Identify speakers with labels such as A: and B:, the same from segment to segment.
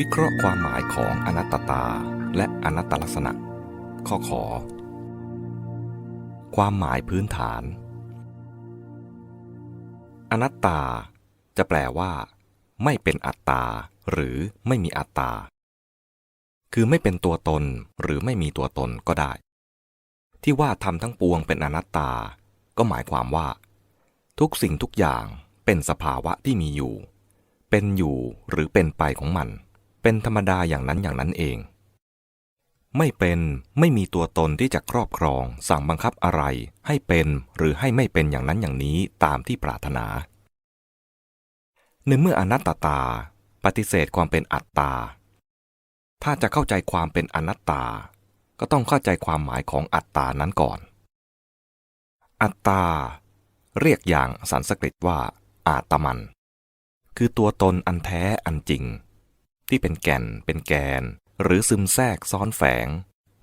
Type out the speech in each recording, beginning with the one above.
A: วิเคราะห์ความหมายของอนัตตาและอนัตตลักษณะ ข้อขอ ความหมายพื้นฐาน อนัตตา จะแปลว่า ไม่เป็นอัตตา หรือไม่มีอัตตา คือไม่เป็นตัวตนหรือไม่มีตัวตนก็ได้ ที่ว่าทำทั้งปวงเป็นอนัตตา ก็หมายความว่า ทุกสิ่งทุกอย่างเป็นสภาวะที่มีอยู่ เป็นอยู่หรือเป็นไปของมัน เป็นธรรมดาอย่างนั้นอย่างนั้นเอง ไม่เป็นไม่มีตัวตนที่จะครอบครอง สั่งบังคับอะไร ให้เป็นหรือให้ไม่เป็นอย่างนั้นอย่างนี้ตามที่ปรารถนา ในเมื่ออนัตตา ปฏิเสธความเป็นอัตตา ถ้าจะเข้าใจความเป็นอนัตตา ก็ต้องเข้าใจความหมายของอัตตานั้นก่อน อัตตา เรียกอย่างสันสกฤตว่าอาตมัน คือตัวตนอันแท้อันจริง ที่เป็นแก่นเป็นแกน หรือซึมแทรกซ้อนแฝง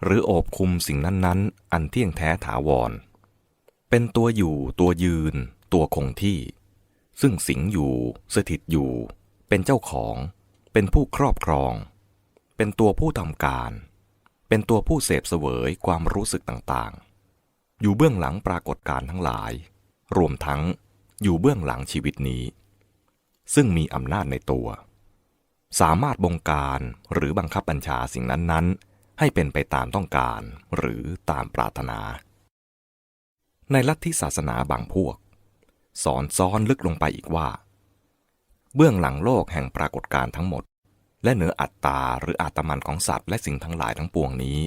A: หรือโอบคุมสิ่งนั้นๆ อันเที่ยงแท้ถาวร เป็นตัวอยู่ตัวยืน ตัวคงที่ ซึ่งสิงอยู่ สถิตอยู่ เป็นเจ้าของ เป็นผู้ครอบครอง เป็นตัวผู้ทำการ เป็นตัวผู้เสพเสวยความรู้สึกต่างๆ อยู่เบื้องหลังปรากฏการ์ทั้งหลาย รวมทั้งอยู่เบื้องหลังชีวิตนี้ ซึ่งมีอำนาจในตัว สามารถบงการหรือบังคับบัญชาสิ่งนั้นๆ ให้เป็นไปตามต้องการหรือตามปรารถนา ในลัทธิศาสนาบางพวก สอนซ้อนลึกลงไปอีกว่า เบื้องหลังโลกแห่งปรากฏการ์ทั้งหมด และเหนืออัตตาหรืออาตมันของสัตว์และสิ่งทั้งหลายทั้งปวงนี้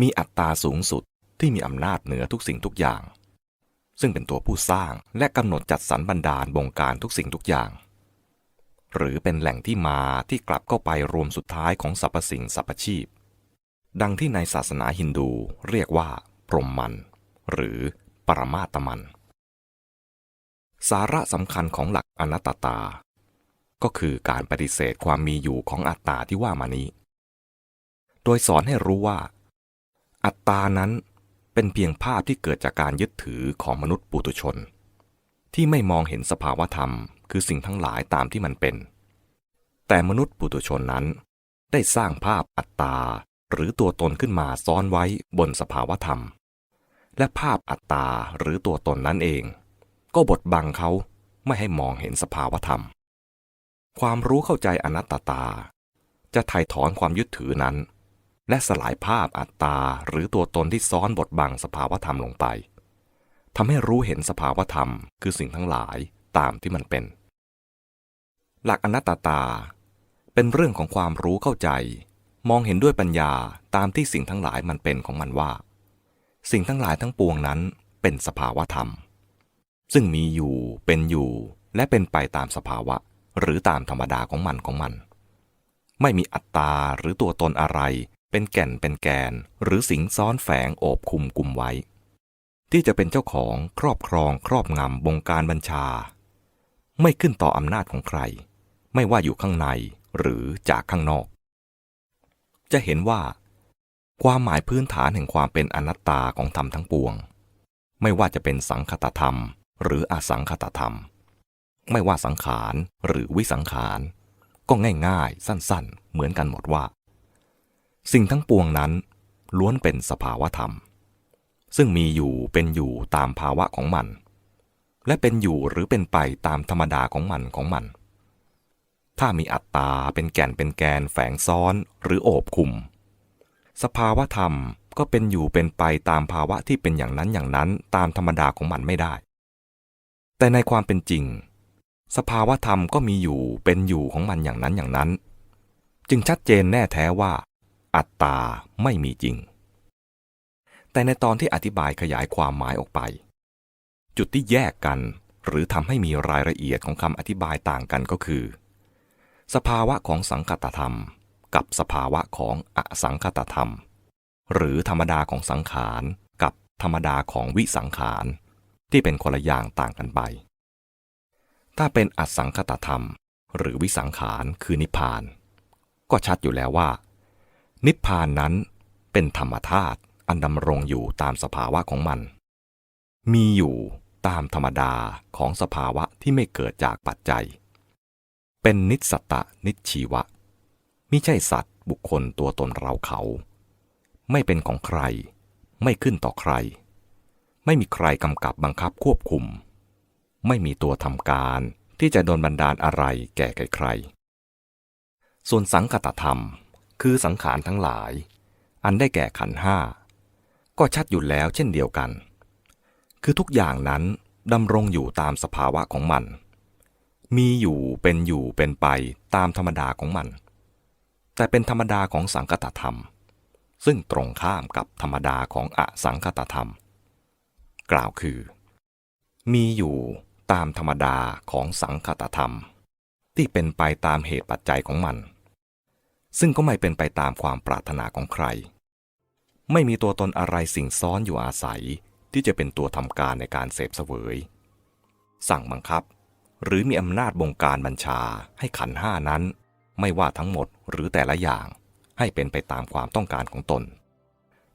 A: มีอัตตาสูงสุดที่มีอำนาจเหนือทุกสิ่งทุกอย่าง ซึ่งเป็นตัวผู้สร้างและกำหนดจัดสรรบันดาลบงการทุกสิ่งทุกอย่าง หรือเป็นแหล่งที่มาที่กลับเข้าไปรวมสุดท้ายของสรรพสิ่งสรรพชีพ ดังที่ในศาสนาฮินดูเรียกว่า พรหมมัน หรือปรมาตมัน สาระสำคัญของหลักอนัตตา ก็คือการปฏิเสธความมีอยู่ของอัตตาที่ว่ามานี้ โดยสอนให้รู้ว่า อัตตานั้นเป็นเพียงภาพที่เกิดจากการยึดถือของมนุษย์ปุถุชน ที่ไม่มองเห็นสภาวธรรม คือสิ่งทั้งหลายตามที่มันเป็น แต่มนุษย์ปุถุชนนั้น ได้สร้างภาพอัตตา หรือตัวตนขึ้นมาซ้อนไว้บนสภาวธรรม และภาพอัตตาหรือตัวตนนั้นเอง ก็บดบังเขาไม่ให้มองเห็นสภาวธรรม ความรู้เข้าใจอนัตตา จะถ่ายถอนความยึดถือนั้น และสลายภาพอัตตาหรือตัวตนที่ซ้อนบดบังสภาวธรรมลงไปทำให้รู้เห็นสภาวธรรมคือสิ่งทั้งหลายตามที่มันเป็น หลักอนัตตา เป็นเรื่องของความรู้เข้าใจ มองเห็นด้วยปัญญาตามที่สิ่งทั้งหลายมันเป็นของมันว่า สิ่งทั้งหลายทั้งปวงนั้นเป็นสภาวะธรรม ซึ่งมีอยู่เป็นอยู่และเป็นไปตามสภาวะ หรือตามธรรมดาของมันของมัน ไม่มีอัตตาหรือตัวตนอะไร เป็นแก่นเป็นแกน หรือสิงซ้อนแฝงโอบคุมกุมไว้ ที่จะเป็นเจ้าของครอบครองครอบงำบงการบัญชา ไม่ขึ้นต่ออำนาจของใคร ไม่ว่าอยู่ข้างในหรือจากข้างนอก จะเห็นว่า ความหมายพื้นฐานแห่งความเป็นอนัตตาของธรรมทั้งปวง ไม่ว่าจะเป็นสังคตธรรม หรืออสังคตธรรม ไม่ว่าสังขารหรือวิสังขาร ก็ง่ายๆ สั้นๆ เหมือนกันหมดว่า สิ่งทั้งปวงนั้นล้วนเป็นสภาวธรรม ซึ่งมีอยู่เป็นอยู่ตามภาวะของมัน และเป็นอยู่หรือเป็นไปตามธรรมดาของมันของมัน ถ้ามีอัตตาเป็นแก่นเป็นแกนแฝงซ้อนหรือโอบคุม สภาวะธรรมก็เป็นอยู่เป็นไปตามภาวะที่เป็นอย่างนั้นอย่างนั้นตามธรรมดาของมันไม่ได้ แต่ในความเป็นจริง สภาวะธรรมก็มีอยู่เป็นอยู่ของมันอย่างนั้นอย่างนั้น จึงชัดเจนแน่แท้ว่า อัตตาไม่มีจริง แต่ในตอนที่อธิบายขยายความหมายออกไป จุดที่แยกกันหรือทำให้มีรายละเอียดของคำอธิบายต่างกันก็คือ สภาวะของสังคตธรรม กับสภาวะของอสังคตธรรม หรือธรรมดาของสังขาร กับธรรมดาของวิสังขาร ที่เป็นคนละอย่างต่างกันไป ถ้าเป็นอสังคตธรรม หรือวิสังขารคือนิพพาน ก็ชัดอยู่แล้วว่า นิพพานนั้นเป็นธรรมธาตุอันดำรงอยู่ตามสภาวะของมัน มีอยู่ตามธรรมดาของสภาวะที่ไม่เกิดจากปัจจัย เป็นนิสสตะนิชีวะมิใช่สัตว์บุคคลตัวตนเราเขา ไม่เป็นของใคร ไม่ขึ้นต่อใคร ไม่มีใครกำกับบังคับควบคุม ไม่มีตัวทำการที่จะโดนบันดาลอะไรแก่ใครๆส่วนสังคตธรรม คือสังขารทั้งหลาย อันได้แก่ขันห้า ก็ชัดอยู่แล้วเช่นเดียวกัน คือทุกอย่างนั้นดำรงอยู่ตามสภาวะของมัน มีอยู่เป็นอยู่เป็นไปตามธรรมดาของมัน แต่เป็นธรรมดาของสังคตธรรม ซึ่งตรงข้ามกับธรรมดาของอสังคตธรรม กล่าวคือ มีอยู่ตามธรรมดาของสังคตธรรม ที่เป็นไปตามเหตุปัจจัยของมัน ซึ่งก็ไม่เป็นไปตามความปรารถนาของใคร ไม่มีตัวตนอะไรสิ่งซ้อนอยู่อาศัยที่จะเป็นตัวทำการในการเสพเสวย สั่งบังคับ หรือมีอำนาจบงการบัญชาให้ขันห้านั้น ไม่ว่าทั้งหมดหรือแต่ละอย่างให้เป็นไปตามความต้องการของตน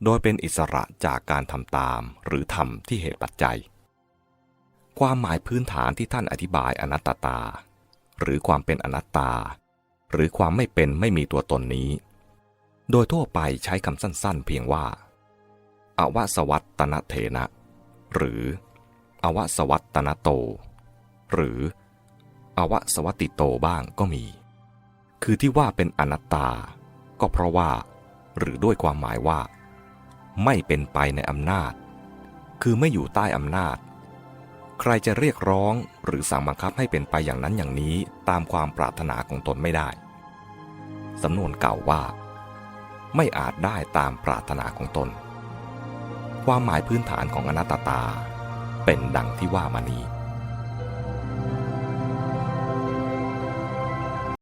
A: โดยเป็นอิสระจากการทำตามหรือทำที่เหตุปัจจัย ความหมายพื้นฐานที่ท่านอธิบายอนัตตา หรือความเป็นอนัตตา หรือความไม่เป็นไม่มีตัวตนนี้ โดยทั่วไปใช้คำสั้นๆ เพียงว่า อวสวัตตนเถนะ หรือ อวสวัตตนโต หรือ อวสวัติโตบ้างก็มี คือที่ว่าเป็นอนัตตา ก็เพราะว่า หรือด้วยความหมายว่า ไม่เป็นไปในอำนาจ คือไม่อยู่ใต้อำนาจ ใครจะเรียกร้องหรือสั่งบังคับให้เป็นไปอย่างนั้นอย่างนี้ตามความปรารถนาของตนไม่ได้สำนวนเก่าว่า ไม่อาจได้ตามปรารถนาของตน ความหมายพื้นฐานของอนัตตา เป็นดังที่ว่ามานี้